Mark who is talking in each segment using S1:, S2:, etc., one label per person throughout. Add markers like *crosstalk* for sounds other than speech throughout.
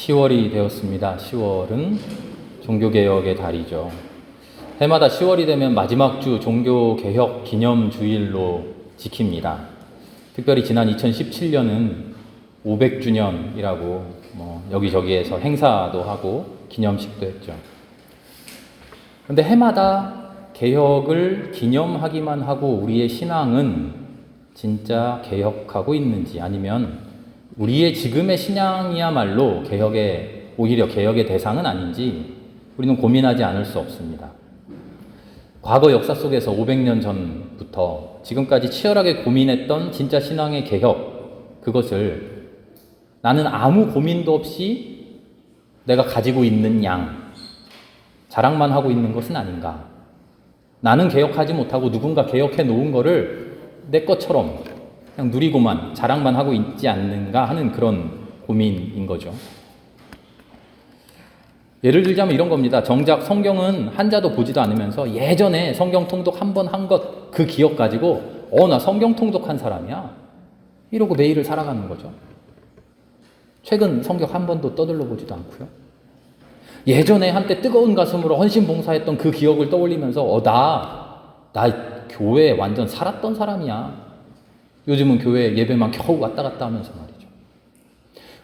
S1: 10월이 되었습니다. 10월은 종교개혁의 달이죠. 해마다 10월이 되면 마지막 주 종교개혁 기념 주일로 지킵니다. 특별히 지난 2017년은 500주년이라고 뭐 여기저기에서 행사도 하고 기념식도 했죠. 근데 해마다 개혁을 기념하기만 하고 우리의 신앙은 진짜 개혁하고 있는지 아니면 우리의 지금의 신앙이야말로 개혁의 오히려 개혁의 대상은 아닌지 우리는 고민하지 않을 수 없습니다. 과거 역사 속에서 500년 전부터 지금까지 치열하게 고민했던 진짜 신앙의 개혁 그것을 나는 아무 고민도 없이 내가 가지고 있는 양 자랑만 하고 있는 것은 아닌가? 나는 개혁하지 못하고 누군가 개혁해 놓은 거를 내 것처럼 그냥 누리고만 자랑만 하고 있지 않는가 하는 그런 고민인 거죠. 예를 들자면 이런 겁니다. 정작 성경은 한자도 보지도 않으면서 예전에 성경 통독 한 번 한 것 그 기억 가지고 어 나 성경 통독한 사람이야 이러고 매일을 살아가는 거죠. 최근 성경 한 번도 떠들러 보지도 않고요. 예전에 한때 뜨거운 가슴으로 헌신 봉사했던 그 기억을 떠올리면서 어 나 나 교회 완전 살았던 사람이야. 요즘은 교회 예배만 겨우 왔다 갔다 하면서 말이죠.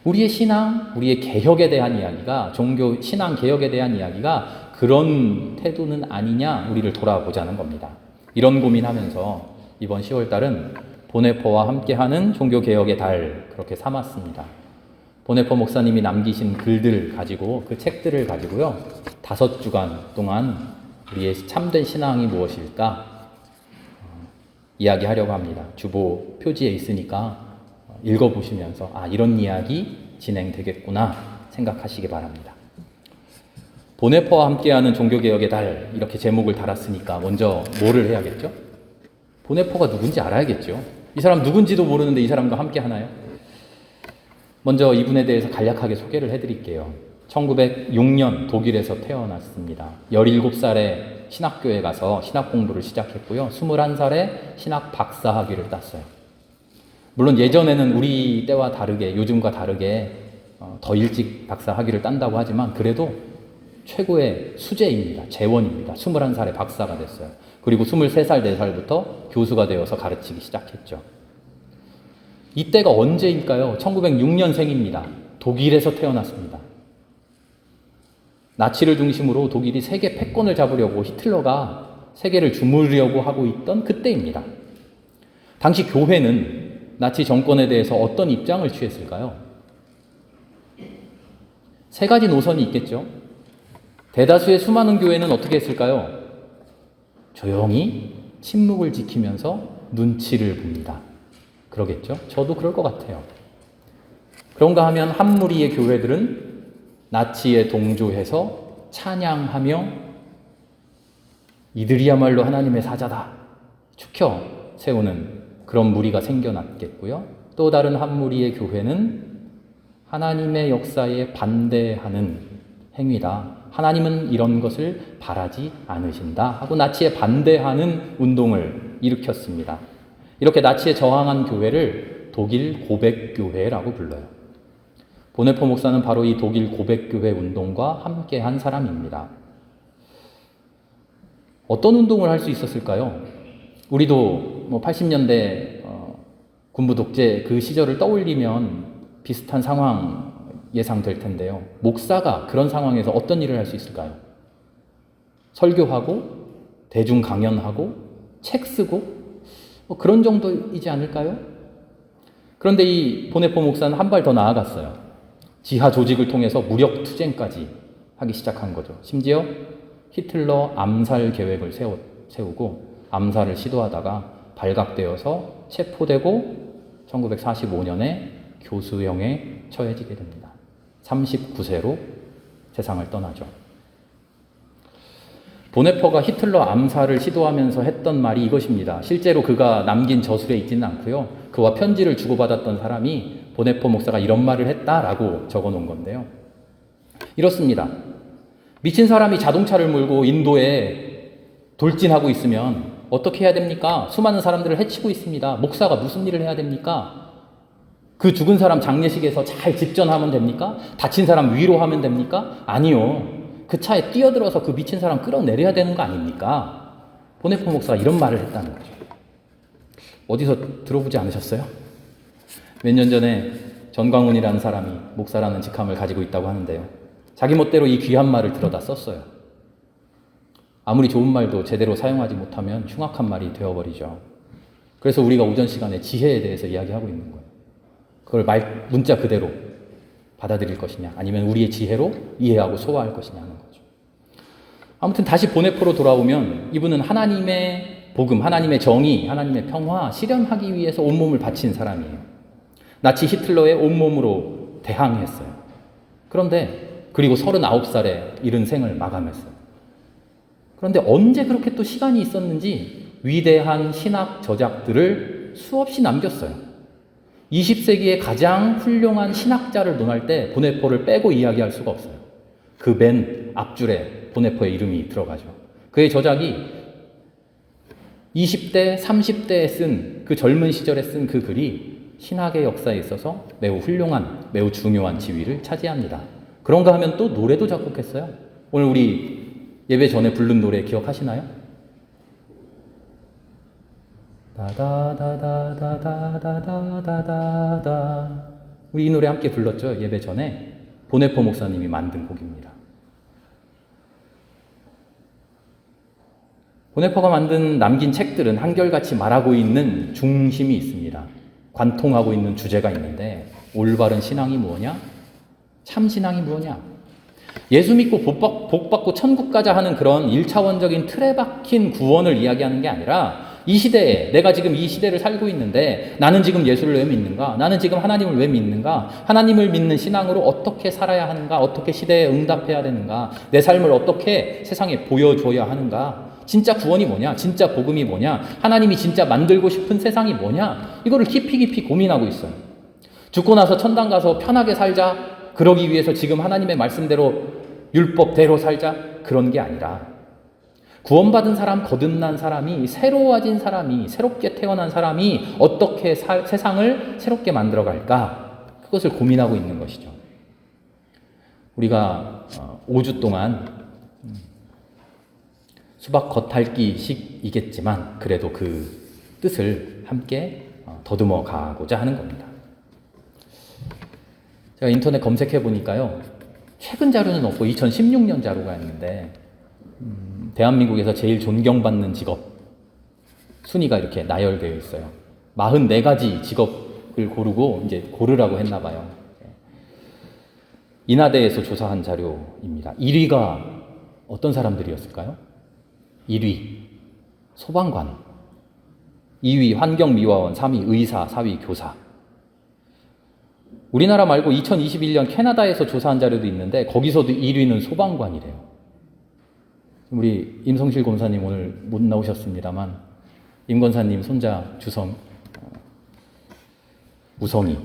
S1: 우리의 신앙, 우리의 개혁에 대한 이야기가 종교 신앙 개혁에 대한 이야기가 그런 태도는 아니냐 우리를 돌아보자는 겁니다. 이런 고민하면서 이번 10월 달은 보네퍼와 함께하는 종교 개혁의 달 그렇게 삼았습니다. 보네퍼 목사님이 남기신 글들 가지고 그 책들을 가지고요 다섯 주간 동안 우리의 참된 신앙이 무엇일까 이야기하려고 합니다. 주보 표지에 있으니까 읽어보시면서 아 이런 이야기 진행되겠구나 생각하시기 바랍니다. 보네퍼와 함께하는 종교개혁의 달 이렇게 제목을 달았으니까 먼저 뭐를 해야겠죠? 보네퍼가 누군지 알아야겠죠. 이 사람 누군지도 모르는데 이 사람과 함께 하나요? 먼저 이분에 대해서 간략하게 소개를 해드릴게요. 1906년 독일에서 태어났습니다. 17살에 신학교에 가서 신학 공부를 시작했고요. 21살에 신학 박사 학위를 땄어요. 물론 예전에는 우리 때와 다르게, 요즘과 다르게 어, 더 일찍 박사 학위를 딴다고 하지만 그래도 최고의 수재입니다. 재원입니다. 21살에 박사가 됐어요. 그리고 23살, 4살부터 교수가 되어서 가르치기 시작했죠. 이때가 언제일까요? 1906년생입니다. 독일에서 태어났습니다. 나치를 중심으로 독일이 세계 패권을 잡으려고 히틀러가 세계를 주무려고 하고 있던 그때입니다. 당시 교회는 나치 정권에 대해서 어떤 입장을 취했을까요? 세 가지 노선이 있겠죠. 대다수의 수많은 교회는 어떻게 했을까요? 조용히 침묵을 지키면서 눈치를 봅니다. 그러겠죠? 저도 그럴 것 같아요. 그런가 하면 한 무리의 교회들은 나치에 동조해서 찬양하며 이들이야말로 하나님의 사자다. 축혀 세우는 그런 무리가 생겨났겠고요. 또 다른 한 무리의 교회는 하나님의 역사에 반대하는 행위다. 하나님은 이런 것을 바라지 않으신다. 하고 나치에 반대하는 운동을 일으켰습니다. 이렇게 나치에 저항한 교회를 독일 고백교회라고 불러요. 보네포 목사는 바로 이 독일 고백교회 운동과 함께 한 사람입니다. 어떤 운동을 할 수 있었을까요? 우리도 뭐 80년대 어, 군부 독재 그 시절을 떠올리면 비슷한 상황 예상될 텐데요. 목사가 그런 상황에서 어떤 일을 할 수 있을까요? 설교하고, 대중 강연하고, 책 쓰고, 뭐 그런 정도이지 않을까요? 그런데 이 보네포 목사는 한 발 더 나아갔어요. 지하 조직을 통해서 무력 투쟁까지 하기 시작한 거죠. 심지어 히틀러 암살 계획을 세우, 세우고 암살을 시도하다가 발각되어서 체포되고 1945년에 교수형에 처해지게 됩니다. 39세로 세상을 떠나죠. 보네퍼가 히틀러 암살을 시도하면서 했던 말이 이것입니다. 실제로 그가 남긴 저술에 있지는 않고요. 그와 편지를 주고받았던 사람이 보네퍼 목사가 이런 말을 했다라고 적어 놓은 건데요. 이렇습니다. 미친 사람이 자동차를 몰고 인도에 돌진하고 있으면 어떻게 해야 됩니까? 수많은 사람들을 해치고 있습니다. 목사가 무슨 일을 해야 됩니까? 그 죽은 사람 장례식에서 잘 집전하면 됩니까? 다친 사람 위로하면 됩니까? 아니요. 그 차에 뛰어들어서 그 미친 사람 끌어내려야 되는 거 아닙니까? 보네포 목사가 이런 말을 했다는 거죠. 어디서 들어보지 않으셨어요? 몇 년 전에 전광훈이라는 사람이 목사라는 직함을 가지고 있다고 하는데요. 자기 멋대로 이 귀한 말을 들어다 썼어요. 아무리 좋은 말도 제대로 사용하지 못하면 흉악한 말이 되어버리죠. 그래서 우리가 오전 시간에 지혜에 대해서 이야기하고 있는 거예요. 그걸 말, 문자 그대로 받아들일 것이냐, 아니면 우리의 지혜로 이해하고 소화할 것이냐 하는 거죠. 아무튼 다시 보네포로 돌아오면 이분은 하나님의 복음, 하나님의 정의, 하나님의 평화 실현하기 위해서 온몸을 바친 사람이에요. 나치 히틀러의 온몸으로 대항했어요. 그런데 그리고 39살에 이른 생을 마감했어요. 그런데 언제 그렇게 또 시간이 있었는지 위대한 신학 저작들을 수없이 남겼어요. 20세기의 가장 훌륭한 신학자를 논할 때 보네포를 빼고 이야기할 수가 없어요. 그 맨 앞줄에 보네포의 이름이 들어가죠. 그의 저작이 20대, 30대에 쓴 그 젊은 시절에 쓴 그 글이 신학의 역사에 있어서 매우 훌륭한, 매우 중요한 지위를 차지합니다. 그런가 하면 또 노래도 작곡했어요. 오늘 우리 예배 전에 부른 노래 기억하시나요? 다다다다다다다다다 우리 이 노래 함께 불렀죠 예배 전에 보네포 목사님이 만든 곡입니다. 보네포가 만든 남긴 책들은 한결같이 말하고 있는 중심이 있습니다. 관통하고 있는 주제가 있는데 올바른 신앙이 뭐냐? 참 신앙이 뭐냐? 예수 믿고 복, 복 받고 천국 가자 하는 그런 일차원적인 틀에 박힌 구원을 이야기하는 게 아니라 이 시대에 내가 지금 이 시대를 살고 있는데 나는 지금 예수를 왜 믿는가? 나는 지금 하나님을 왜 믿는가? 하나님을 믿는 신앙으로 어떻게 살아야 하는가? 어떻게 시대에 응답해야 되는가? 내 삶을 어떻게 세상에 보여줘야 하는가? 진짜 구원이 뭐냐? 진짜 복음이 뭐냐? 하나님이 진짜 만들고 싶은 세상이 뭐냐? 이거를 깊이 깊이 고민하고 있어요. 죽고 나서 천당 가서 편하게 살자. 그러기 위해서 지금 하나님의 말씀대로 율법대로 살자. 그런 게 아니라 구원받은 사람, 거듭난 사람이, 새로워진 사람이, 새롭게 태어난 사람이 어떻게 사, 세상을 새롭게 만들어 갈까? 그것을 고민하고 있는 것이죠. 우리가 5주 동안 음, 수박 겉핥기식이겠지만 그래도 그 뜻을 함께 어, 더듬어 가고자 하는 겁니다. 제가 인터넷 검색해 보니까요. 최근 자료는 없고 2016년 자료가 있는데 음, 대한민국에서 제일 존경받는 직업 순위가 이렇게 나열되어 있어요. 44가지 직업을 고르고 이제 고르라고 했나 봐요. 인하대에서 조사한 자료입니다. 1위가 어떤 사람들이었을까요? 1위 소방관, 2위 환경미화원, 3위 의사, 4위 교사. 우리나라 말고 2021년 캐나다에서 조사한 자료도 있는데 거기서도 1위는 소방관이래요. 우리 임성실 권사님 오늘 못 나오셨습니다만 임 권사님 손자 주성 어, 우성이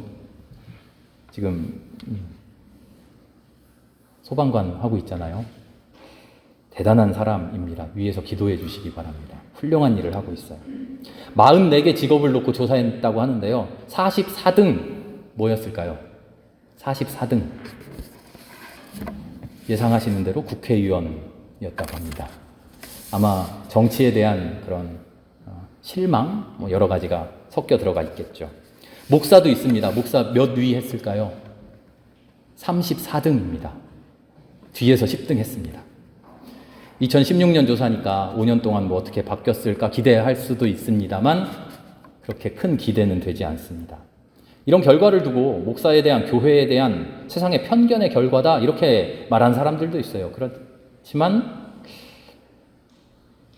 S1: 지금 소방관 하고 있잖아요. 대단한 사람입니다. 위에서 기도해 주시기 바랍니다. 훌륭한 일을 하고 있어요. 44개 직업을 놓고 조사했다고 하는데요. 44등 뭐였을까요? 44등. 예상하시는 대로 국회의원이었다고 합니다. 아마 정치에 대한 그런 어, 실망, 뭐 여러 가지가 섞여 들어가 있겠죠. 목사도 있습니다. 목사 몇 위 했을까요? 34등입니다. 뒤에서 10등 했습니다. 2016년 조사니까 5년 동안 뭐 어떻게 바뀌었을까 기대할 수도 있습니다만 그렇게 큰 기대는 되지 않습니다. 이런 결과를 두고 목사에 대한 교회에 대한 세상의 편견의 결과다 이렇게 말한 사람들도 있어요. 그렇지만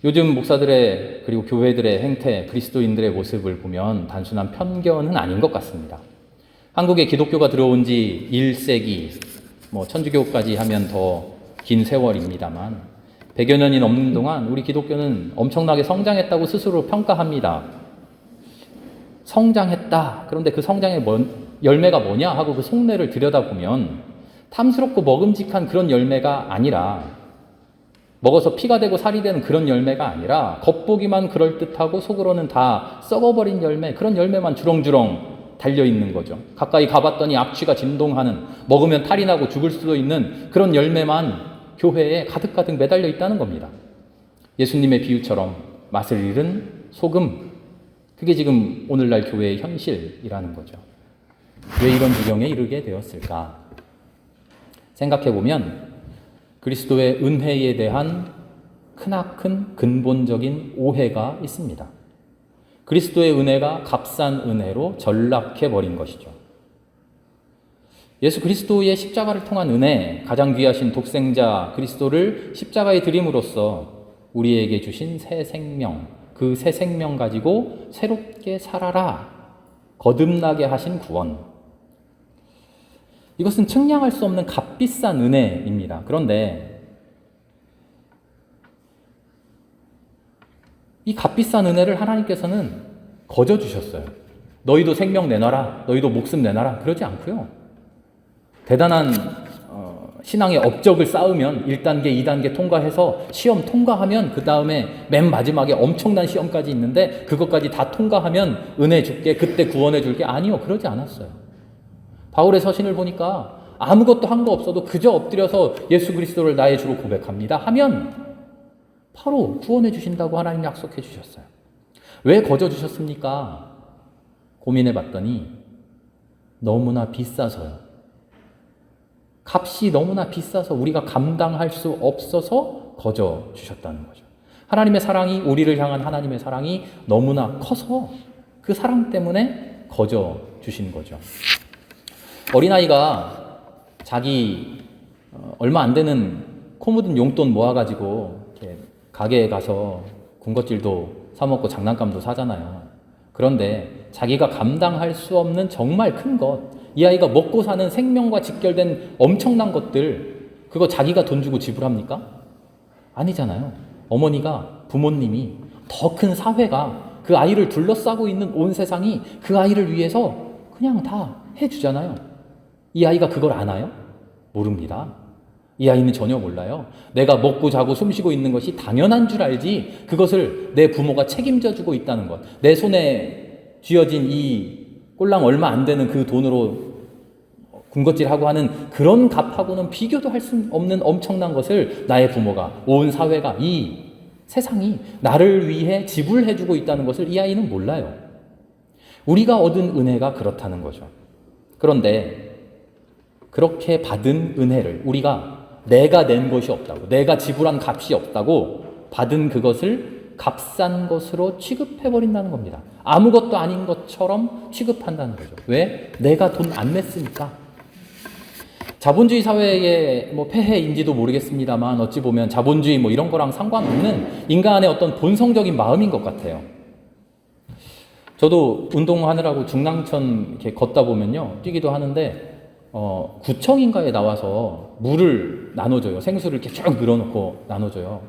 S1: 요즘 목사들의 그리고 교회들의 행태, 그리스도인들의 모습을 보면 단순한 편견은 아닌 것 같습니다. 한국에 기독교가 들어온 지 1세기, 뭐 천주교까지 하면 더 긴 세월입니다만 100여 년이 넘는 동안 우리 기독교는 엄청나게 성장했다고 스스로 평가합니다. 성장했다. 그런데 그 성장의 뭔, 열매가 뭐냐 하고 그 속내를 들여다보면 탐스럽고 먹음직한 그런 열매가 아니라 먹어서 피가 되고 살이 되는 그런 열매가 아니라 겉보기만 그럴듯하고 속으로는 다 썩어버린 열매, 그런 열매만 주렁주렁 달려 있는 거죠. 가까이 가봤더니 악취가 진동하는 먹으면 탈이 나고 죽을 수도 있는 그런 열매만 교회에 가득가득 매달려 있다는 겁니다. 예수님의 비유처럼 맛을 잃은 소금 그게 지금 오늘날 교회의 현실이라는 거죠. 왜 이런 지경에 이르게 되었을까? 생각해 보면 그리스도의 은혜에 대한 크나큰 근본적인 오해가 있습니다. 그리스도의 은혜가 값싼 은혜로 전락해 버린 것이죠. 예수 그리스도의 십자가를 통한 은혜, 가장 귀하신 독생자 그리스도를 십자가에 드림으로써 우리에게 주신 새 생명, 그 새 생명 가지고 새롭게 살아라. 거듭나게 하신 구원. 이것은 측량할 수 없는 값비싼 은혜입니다. 그런데 이 값비싼 은혜를 하나님께서는 거저 주셨어요. 너희도 생명 내놔라. 너희도 목숨 내놔라. 그러지 않고요. 대단한 어, 신앙의 업적을 쌓으면 1단계, 2단계 통과해서 시험 통과하면 그 다음에 맨 마지막에 엄청난 시험까지 있는데 그것까지 다 통과하면 은혜 줄게, 그때 구원해 줄게. 아니요. 그러지 않았어요. 바울의 서신을 보니까 아무것도 한 거 없어도 그저 엎드려서 예수 그리스도를 나의 주로 고백합니다. 하면 바로 구원해 주신다고 하나님 약속해 주셨어요. 왜 거저 주셨습니까? 고민해 봤더니 너무나 비싸서요. 값이 너무나 비싸서 우리가 감당할 수 없어서 거저 주셨다는 거죠. 하나님의 사랑이 우리를 향한 하나님의 사랑이 너무나 커서 그 사랑 때문에 거저 주신 거죠. 어린아이가 자기 어, 얼마 안 되는 코 묻은 용돈 모아가지고 가게에 가서 군것질도 사먹고 장난감도 사잖아요. 그런데 자기가 감당할 수 없는 정말 큰 것, 이 아이가 먹고 사는 생명과 직결된 엄청난 것들, 그거 자기가 돈 주고 지불합니까? 아니잖아요. 어머니가, 부모님이, 더 큰 사회가 그 아이를 둘러싸고 있는 온 세상이 그 아이를 위해서 그냥 다 해주잖아요. 이 아이가 그걸 아나요? 모릅니다. 이 아이는 전혀 몰라요. 내가 먹고 자고 숨 쉬고 있는 것이 당연한 줄 알지 그것을 내 부모가 책임져 주고 있다는 것. 내 손에 쥐어진 이 꼴랑 얼마 안 되는 그 돈으로 군것질하고 하는 그런 값하고는 비교도 할 수 없는 엄청난 것을 나의 부모가 온 사회가 이 세상이 나를 위해 지불해 주고 있다는 것을 이 아이는 몰라요. 우리가 얻은 은혜가 그렇다는 거죠. 그런데 그렇게 받은 은혜를 우리가 내가 낸 것이 없다고, 내가 지불한 값이 없다고 받은 그것을 값싼 것으로 취급해버린다는 겁니다. 아무것도 아닌 것처럼 취급한다는 거죠. 왜? 내가 돈 안 냈으니까. 자본주의 사회의 뭐 폐해인지도 모르겠습니다만 어찌 보면 자본주의 뭐 이런 거랑 상관없는 인간의 어떤 본성적인 마음인 것 같아요. 저도 운동하느라고 중랑천 이렇게 걷다 보면요. 뛰기도 하는데 어, 구청인가에 나와서 물을 나눠줘요. 생수를 이렇게 쭉 늘어놓고 나눠줘요.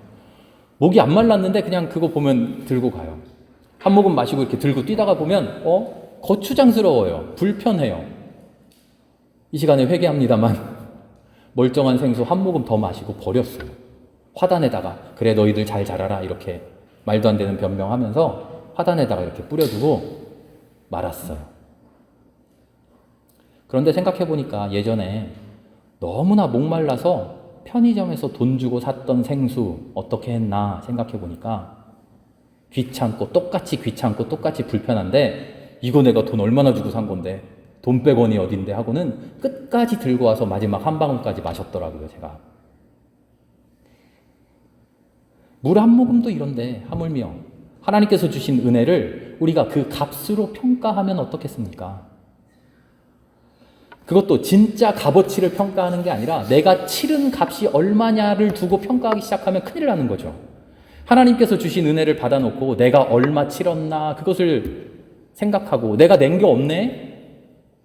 S1: 목이 안 말랐는데 그냥 그거 보면 들고 가요. 한 모금 마시고 이렇게 들고 뛰다가 보면 어 거추장스러워요. 불편해요. 이 시간에 회개합니다만 *laughs* 멀쩡한 생수 한 모금 더 마시고 버렸어요. 화단에다가 그래 너희들 잘 자라라 이렇게 말도 안 되는 변명하면서 화단에다가 이렇게 뿌려두고 말았어요. 그런데 생각해 보니까 예전에 너무나 목말라서 편의점에서 돈 주고 샀던 생수 어떻게 했나 생각해 보니까 귀찮고 똑같이 귀찮고 똑같이 불편한데 이거 내가 돈 얼마나 주고 산 건데? 돈 백원이 어딘데? 하고는 끝까지 들고 와서 마지막 한 방울까지 마셨더라고요 제가. 물 한 모금도 이런데 하물며. 하나님께서 주신 은혜를 우리가 그 값으로 평가하면 어떻겠습니까? 그것도 진짜 값어치를 평가하는 게 아니라 내가 치른 값이 얼마냐를 두고 평가하기 시작하면 큰일 나는 거죠. 하나님께서 주신 은혜를 받아놓고 내가 얼마 치렀나 그것을 생각하고 내가 낸 게 없네?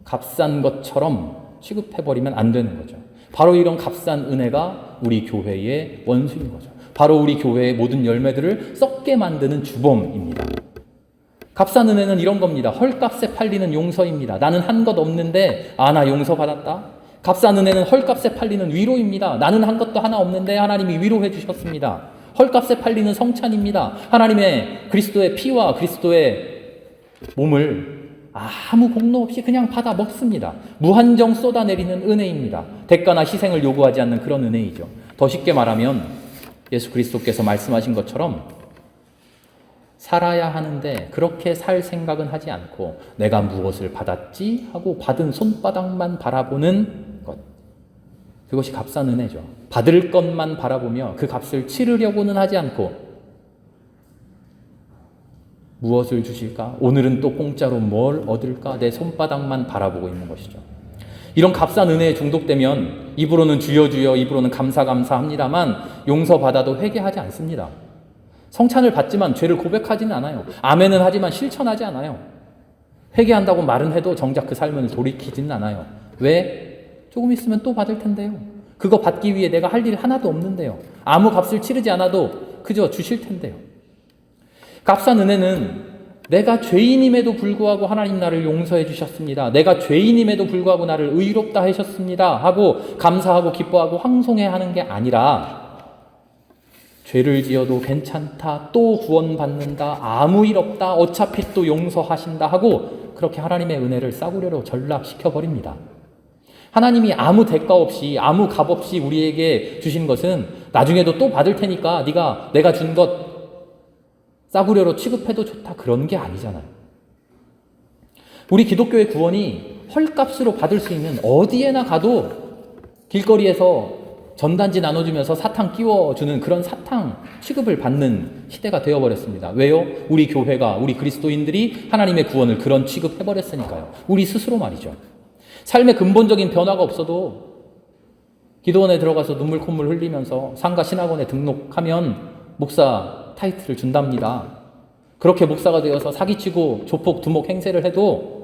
S1: 값싼 것처럼 취급해버리면 안 되는 거죠. 바로 이런 값싼 은혜가 우리 교회의 원수인 거죠. 바로 우리 교회의 모든 열매들을 썩게 만드는 주범입니다. 값싼 은혜는 이런 겁니다. 헐값에 팔리는 용서입니다. 나는 한 것 없는데, 아, 나 용서 받았다. 값싼 은혜는 헐값에 팔리는 위로입니다. 나는 한 것도 하나 없는데 하나님이 위로해 주셨습니다. 헐값에 팔리는 성찬입니다. 하나님의 그리스도의 피와 그리스도의 몸을 아무 공로 없이 그냥 받아 먹습니다. 무한정 쏟아내리는 은혜입니다. 대가나 희생을 요구하지 않는 그런 은혜이죠. 더 쉽게 말하면 예수 그리스도께서 말씀하신 것처럼 살아야 하는데 그렇게 살 생각은 하지 않고 내가 무엇을 받았지 하고 받은 손바닥만 바라보는 것. 그것이 값싼 은혜죠. 받을 것만 바라보며 그 값을 치르려고는 하지 않고 무엇을 주실까? 오늘은 또 공짜로 뭘 얻을까? 내 손바닥만 바라보고 있는 것이죠. 이런 값싼 은혜에 중독되면 입으로는 주여 주여 입으로는 감사 감사합니다만 용서받아도 회개하지 않습니다. 성찬을 받지만 죄를 고백하지는 않아요. 아멘은 하지만 실천하지 않아요. 회개한다고 말은 해도 정작 그 삶을 돌이키지는 않아요. 왜? 조금 있으면 또 받을 텐데요. 그거 받기 위해 내가 할 일 하나도 없는데요. 아무 값을 치르지 않아도 그저 주실 텐데요. 값싼 은혜는 내가 죄인임에도 불구하고 하나님 나를 용서해 주셨습니다. 내가 죄인임에도 불구하고 나를 의롭다 하셨습니다. 하고 감사하고 기뻐하고 황송해 하는 게 아니라 죄를 지어도 괜찮다. 또 구원받는다. 아무 일 없다. 어차피 또 용서하신다. 하고 그렇게 하나님의 은혜를 싸구려로 전락시켜 버립니다. 하나님이 아무 대가 없이 아무 값 없이 우리에게 주신 것은 나중에도 또 받을 테니까 네가 내가 준 것 싸구려로 취급해도 좋다 그런 게 아니잖아요. 우리 기독교의 구원이 헐값으로 받을 수 있는 어디에나 가도 길거리에서 전단지 나눠주면서 사탕 끼워주는 그런 사탕 취급을 받는 시대가 되어버렸습니다. 왜요? 우리 교회가, 우리 그리스도인들이 하나님의 구원을 그런 취급해버렸으니까요. 우리 스스로 말이죠. 삶의 근본적인 변화가 없어도 기도원에 들어가서 눈물 콧물 흘리면서 상가 신학원에 등록하면 목사 타이틀을 준답니다. 그렇게 목사가 되어서 사기치고 조폭 두목 행세를 해도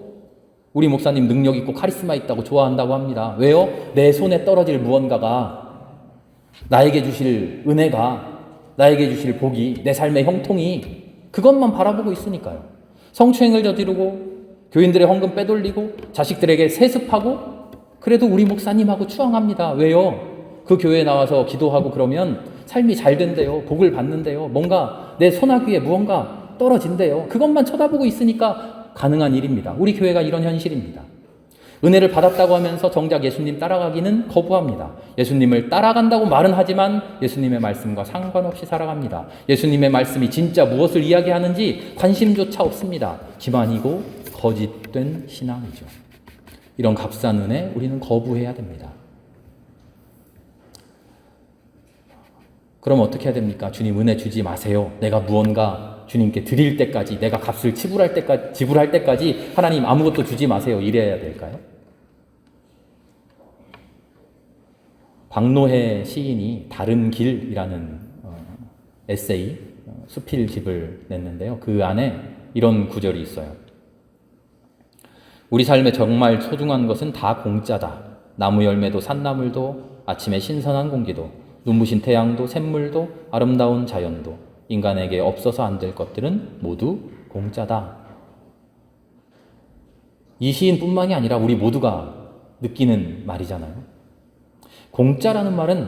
S1: 우리 목사님 능력 있고 카리스마 있다고 좋아한다고 합니다. 왜요? 내 손에 떨어질 무언가가 나에게 주실 은혜가 나에게 주실 복이 내 삶의 형통이 그것만 바라보고 있으니까요. 성추행을 저지르고 교인들의 헌금 빼돌리고 자식들에게 세습하고 그래도 우리 목사님하고 추앙합니다. 왜요? 그 교회에 나와서 기도하고 그러면 삶이 잘 된대요. 복을 받는데요. 뭔가 내 손아귀에 무언가 떨어진대요. 그것만 쳐다보고 있으니까 가능한 일입니다. 우리 교회가 이런 현실입니다. 은혜를 받았다고 하면서 정작 예수님 따라가기는 거부합니다. 예수님을 따라간다고 말은 하지만 예수님의 말씀과 상관없이 살아갑니다. 예수님의 말씀이 진짜 무엇을 이야기하는지 관심조차 없습니다. 기만이고 거짓된 신앙이죠. 이런 값싼 은혜 우리는 거부해야 됩니다. 그럼 어떻게 해야 됩니까? 주님 은혜 주지 마세요. 내가 무언가 주님께 드릴 때까지, 내가 값을 지불할 때까지, 지불할 때까지 하나님 아무것도 주지 마세요. 이래야 될까요? 박노해 시인이 다른 길이라는 어, 에세이, 어, 수필집을 냈는데요. 그 안에 이런 구절이 있어요. 우리 삶에 정말 소중한 것은 다 공짜다. 나무 열매도 산나물도 아침에 신선한 공기도 눈부신 태양도 샘물도 아름다운 자연도 인간에게 없어서 안 될 것들은 모두 공짜다. 이 시인뿐만이 아니라 우리 모두가 느끼는 말이잖아요. 공짜라는 말은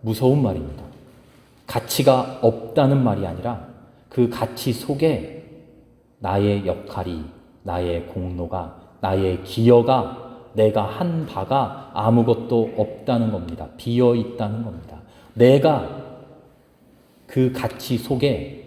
S1: 무서운 말입니다. 가치가 없다는 말이 아니라 그 가치 속에 나의 역할이, 나의 공로가, 나의 기여가, 내가 한 바가 아무것도 없다는 겁니다. 비어 있다는 겁니다. 내가 그 가치 속에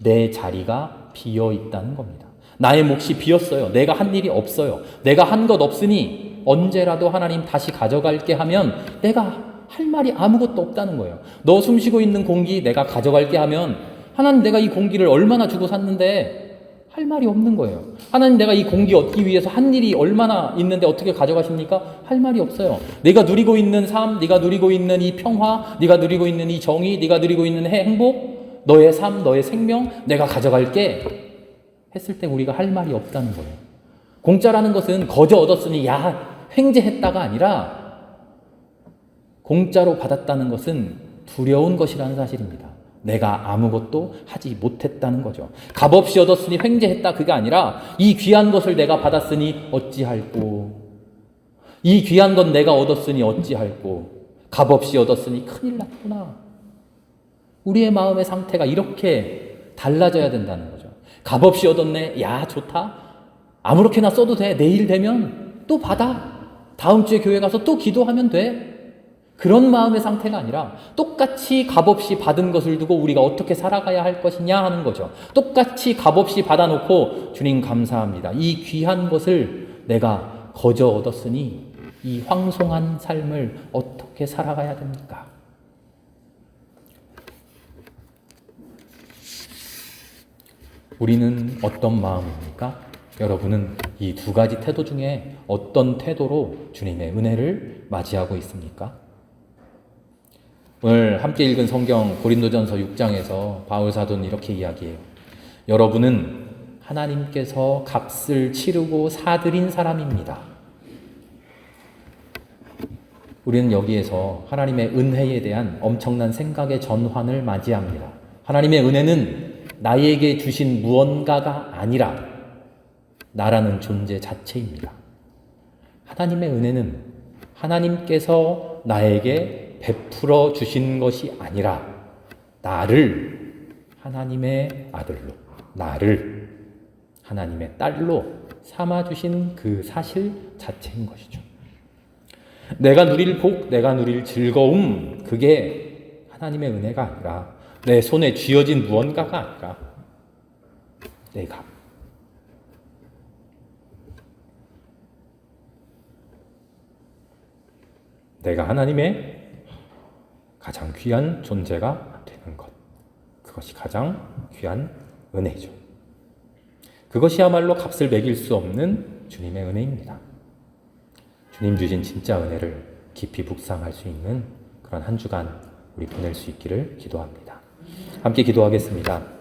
S1: 내 자리가 비어 있다는 겁니다. 나의 몫이 비었어요. 내가 한 일이 없어요. 내가 한 것 없으니 언제라도 하나님 다시 가져갈게 하면 내가 할 말이 아무것도 없다는 거예요. 너 숨 쉬고 있는 공기 내가 가져갈게 하면 하나님 내가 이 공기를 얼마나 주고 샀는데 할 말이 없는 거예요. 하나님 내가 이 공기 얻기 위해서 한 일이 얼마나 있는데 어떻게 가져가십니까? 할 말이 없어요. 내가 누리고 있는 삶, 네가 누리고 있는 이 평화, 네가 누리고 있는 이 정의, 네가 누리고 있는 행복, 너의 삶, 너의 생명 내가 가져갈게 했을 때 우리가 할 말이 없다는 거예요. 공짜라는 것은 거저 얻었으니 야 횡재했다가 아니라 공짜로 받았다는 것은 두려운 것이라는 사실입니다. 내가 아무것도 하지 못했다는 거죠. 값없이 얻었으니 횡재했다 그게 아니라 이 귀한 것을 내가 받았으니 어찌할꼬. 이 귀한 건 내가 얻었으니 어찌할꼬. 값없이 얻었으니 큰일 났구나. 우리의 마음의 상태가 이렇게 달라져야 된다는 거죠. 값없이 얻었네. 야, 좋다. 아무렇게나 써도 돼. 내일 되면 또 받아. 다음 주에 교회 가서 또 기도하면 돼. 그런 마음의 상태가 아니라 똑같이 값없이 받은 것을 두고 우리가 어떻게 살아가야 할 것이냐 하는 거죠. 똑같이 값없이 받아놓고 주님 감사합니다. 이 귀한 것을 내가 거저 얻었으니 이 황송한 삶을 어떻게 살아가야 됩니까? 우리는 어떤 마음입니까? 여러분은 이 두 가지 태도 중에 어떤 태도로 주님의 은혜를 맞이하고 있습니까? 오늘 함께 읽은 성경 고린도전서 6장에서 바울 사도는 이렇게 이야기해요. 여러분은 하나님께서 값을 치르고 사들인 사람입니다. 우리는 여기에서 하나님의 은혜에 대한 엄청난 생각의 전환을 맞이합니다. 하나님의 은혜는 나에게 주신 무언가가 아니라 나라는 존재 자체입니다. 하나님의 은혜는 하나님께서 나에게 베풀어 주신 것이 아니라 나를 하나님의 아들로, 나를 하나님의 딸로 삼아 주신 그 사실 자체인 것이죠. 내가 누릴 복, 내가 누릴 즐거움, 그게 하나님의 은혜가 아니라 내 손에 쥐어진 무언가가 아니라 내가 내가 하나님의 가장 귀한 존재가 되는 것. 그것이 가장 귀한 은혜죠. 그것이야말로 값을 매길 수 없는 주님의 은혜입니다. 주님 주신 진짜 은혜를 깊이 묵상할 수 있는 그런 한 주간 우리 보낼 수 있기를 기도합니다. 함께 기도하겠습니다.